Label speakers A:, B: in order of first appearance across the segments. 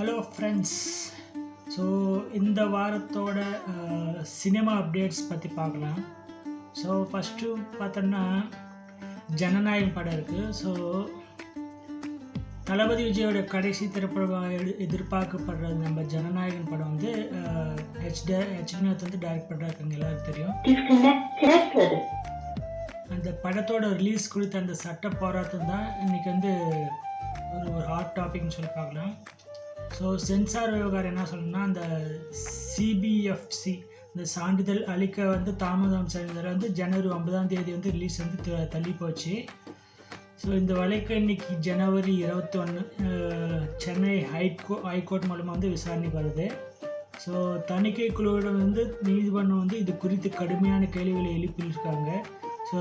A: Hello friends so இந்த வாரத்தோட cinema updates பற்றி பார்க்கலாம். ஸோ ஃபஸ்ட்டு பார்த்தோன்னா ஜனநாயகம் படம் இருக்குது ஸோ தளபதி விஜயோட கடைசி திரைப்படம் எடு- எதிர்பார்க்கப்படுறது நம்ம ஜனநாயகன் படம் வந்து ஹெச் ஹெச்டிநாத் வந்து டைரக்ட் பண்ணுறாங்க எல்லாருக்கும் தெரியும். அந்த படத்தோட ரிலீஸ் குறித்த அந்த சட்ட போராட்டம் தான் இன்றைக்கி வந்து ஒரு ஒரு ஹாட் டாபிக்னு சொல்லி பார்க்கலாம். ஸோ சென்சார் விவகாரம் என்ன சொல்லணும்னா அந்த சிபிஎஃப்சி இந்த சான்றிதழ் அளிக்க வந்து தாமதம் செய்ததில் வந்து ஜனவரி ஒன்பதாம் தேதி வந்து ரிலீஸ் வந்து த- தள்ளி போச்சு. ஸோ இந்த வழக்கு இன்னைக்கு ஜனவரி இருபத்தி ஒன்று சென்னை ஹைகோ ஹைகோர்ட் மூலமாக வந்து விசாரணைக்கு வருது. ஸோ தணிக்கை குழுவிடம் வந்து நீதிமன்றம் வந்து இது குறித்து கடுமையான கேள்விகளை எழுப்பியிருக்காங்க. ஸோ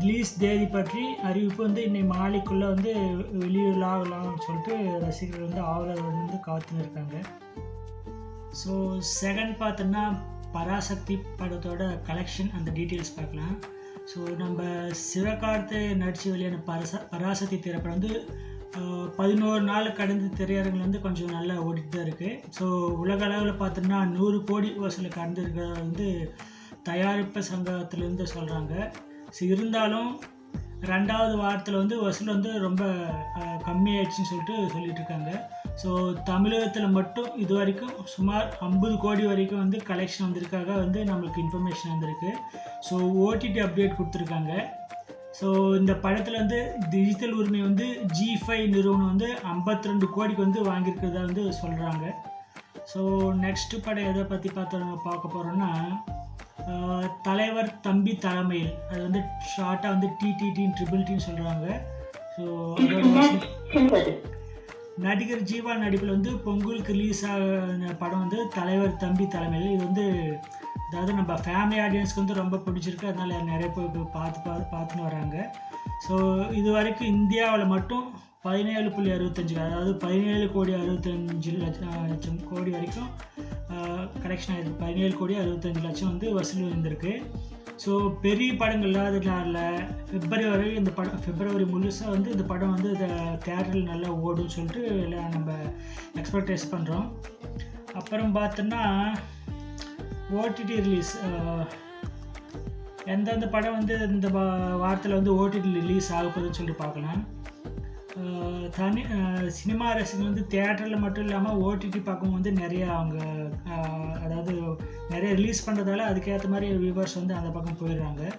A: ரிலீஸ் தேதி பற்றி அறிவிப்பு வந்து இன்னை மாலைக்குள்ளே வந்து வெளியிலாகலாம்னு சொல்லிட்டு ரசிகர்கள் வந்து ஆவலர் வந்து காத்துன்னு இருக்காங்க ஸோ செகண்ட் பார்த்தோன்னா பராசக்தி படத்தோட கலெக்ஷன் அந்த டீட்டெயில்ஸ் பார்க்கலாம். ஸோ நம்ம சிவகார்த்தை நடித்து வெளியான பரச பராசக்தி திரைப்படம் வந்து பதினோரு நாள் கடந்து திரையரங்கில் வந்து கொஞ்சம் நல்லா ஓடிட்டு தான் இருக்குது ஸோ உலக அளவில் பார்த்தோம்னா நூறு கோடி வசூல் கடந்திருக்கிறத வந்து தயாரிப்பு சங்கத்திலேருந்து சொல்கிறாங்க ஸோ இருந்தாலும் ரெண்டாவது வாரத்தில் வந்து வசூல் வந்து ரொம்ப கம்மியாயிடுச்சுன்னு சொல்லிட்டு சொல்லிட்டு இருக்காங்க ஸோ தமிழகத்தில் மட்டும் இது வரைக்கும் சுமார் ஐம்பது கோடி வரைக்கும் வந்து கலெக்ஷன் வந்திருக்காக வந்து நம்மளுக்கு இன்ஃபர்மேஷன் வந்திருக்கு. ஸோ ஓடிடி அப்டேட் கொடுத்துருக்காங்க. ஸோ இந்த படத்தில் வந்து டிஜிட்டல் உரிமை வந்து ஜி ஃபைவ் நிறுவனம் வந்து 52 ரெண்டு கோடிக்கு வந்து வாங்கியிருக்கிறதா வந்து சொல்கிறாங்க ஸோ நெக்ஸ்ட் படம் எதை பற்றி பார்த்து பார்க்க போகிறோன்னா தலைவர் தம்பி தலைமையில். அது வந்து ஷார்ட்டாக வந்து டிடிடின்னு ட்ரிபிள் டின்னு சொல்கிறாங்க ஸோ. நடிகர் ஜீவா நடிப்பில் வந்து பொங்கலுக்கு ரிலீஸ் ஆன படம் வந்து தலைவர் தம்பி தலைமையில். இது வந்து அதாவது நம்ம ஃபேமிலி ஆடியன்ஸ்க்கு வந்து ரொம்ப பிடிச்சிருக்கு. அதனால நிறைய பேர் பார்த்து பார்த்து பார்த்துன்னு வராங்க. ஸோ இது வரைக்கும் இந்தியாவில் மட்டும் பதினேழு புள்ளி அறுபத்தஞ்சு அதாவது பதினேழு கோடி அறுபத்தஞ்சு லட்சம் கோடி வரைக்கும் கலெக்ஷன் ஆகிருக்கு பதினேழு கோடி அறுபத்தஞ்சு லட்சம் வந்து வசூல் வந்திருக்கு. ஸோ பெரிய படங்கள் இல்லாததுனால பிப்ரவரி இந்த படம் பிப்ரவரி முழுசாக வந்து இந்த படம் வந்து தேட்டரில் நல்லா ஓடும்னு சொல்லிட்டு எல்லாம் நம்ம எக்ஸ்பெக்டேஸ் பண்ணுறோம் அப்புறம் பார்த்தோன்னா ஓடிடி ரிலீஸ் எந்தெந்த படம் வந்து இந்த வாரத்தில் வந்து ஓடிடி ரிலீஸ் ஆக போகுதுன்னு சொல்லிட்டு பார்க்கலாம். தனி சினிமா ரசிகர் வந்து தேட்டரில் மட்டும் இல்லாமல் ஓடிடி பக்கம் வந்து நிறைய அவங்க அதாவது நிறைய ரிலீஸ் பண்ணுறதால அதுக்கேற்ற மாதிரி வியூவர்ஸ் வந்து அந்த பக்கம் போயிடுறாங்க.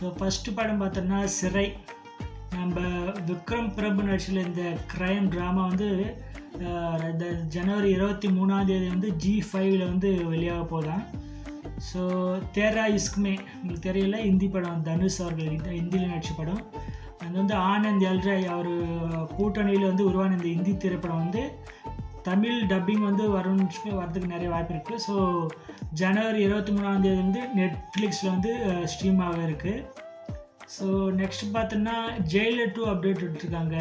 A: ஸோ ஃபஸ்ட்டு படம் பார்த்தோம்னா சிறை. நம்ம விக்ரம் பிரபு நடிச்சில் இந்த க்ரைம் ட்ராமா வந்து இந்த ஜனவரி இருபத்தி மூணாம் தேதி வந்து ஜி ஃபைவ்ல வந்து வெளியாக போதான் ஸோ தேரா இஸ்குமே உங்களுக்கு தெரியல? ஹிந்தி படம் தனுஷ் அவர்கள் ஹிந்தி- ஹிந்தியில் நடிச்ச படம். அது வந்து ஆனந்த் எல்ராய் அவர் கூட்டணியில் வந்து உருவான இந்த ஹிந்தி திரைப்படம் வந்து தமிழ் டப்பிங் வந்து வரும்னு வரதுக்கு நிறைய வாய்ப்பு இருக்குது ஸோ ஜனவரி இருபத்தி மூணாம் தேதி வந்து நெட்ஃப்ளிக்ஸில் வந்து ஸ்ட்ரீம் ஆக இருக்குது ஸோ நெக்ஸ்ட் பார்த்தோன்னா ஜெயிலர் டூ அப்டேட் விட்டுருக்காங்க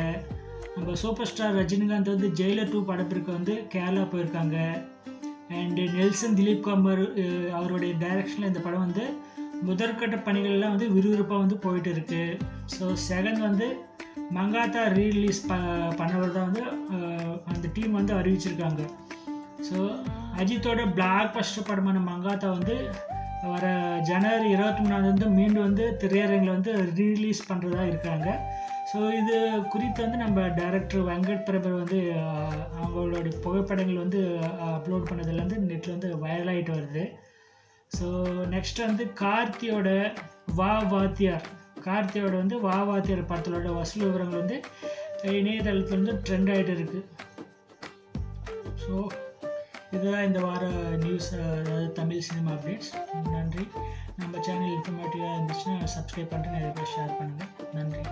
A: நம்ம சூப்பர் ஸ்டார் ரஜினிகாந்த் வந்து ஜெயிலர் டூ படப்பிற்கு வந்து கேரளா போயிருக்காங்க. அண்டு நெல்சன் திலீப் குமார் அவருடைய டைரக்ஷனில் இந்த படம் வந்து முதற்கட்ட பணிகள்லாம் வந்து விறுவிறுப்பாக வந்து போயிட்டு இருக்கு ஸோ செகண்ட் வந்து மங்காத்தா ரீரிலீஸ் ப பண்ணவர் தான் வந்து அந்த டீம் வந்து அறிவிச்சிருக்காங்க. ஸோ அஜித்தோட பிளாக் பஸ்டர் படமான மங்காத்தா வந்து வர ஜனவரி இருபத்தி மூணாவது மீண்டும் வந்து திரையரங்கில் வந்து ரீலீஸ் பண்ணுறதா இருக்காங்க. ஸோ இது குறித்து வந்து நம்ம டைரக்டர் வெங்கட் பிரபர் வந்து அவங்களோட புகைப்படங்கள் வந்து அப்லோட் பண்ணதுலேருந்து வந்து நெட்டில் வந்து வைரலாகிட்டு வருது. ஸோ நெக்ஸ்ட் வந்து கார்த்தியோட வா வாத்தியார் கார்த்தியோட வந்து வா வாத்தியார் படத்தோட வசூல் விவரங்கள் வந்து இணையதளத்தில் வந்து ட்ரெண்ட் ஆகிட்டு இருக்குது ஸோ இதுதான் இந்த வார நியூஸ் அதாவது தமிழ் சினிமா அப்டேட்ஸ் நன்றி. நம்ம சேனல் இன்ஃபர்மேட்டிவாக இருந்துச்சுன்னா சப்ஸ்கிரைப் பண்ணிட்டு நிறைய பேர் ஷேர் பண்ணுங்கள் நன்றி.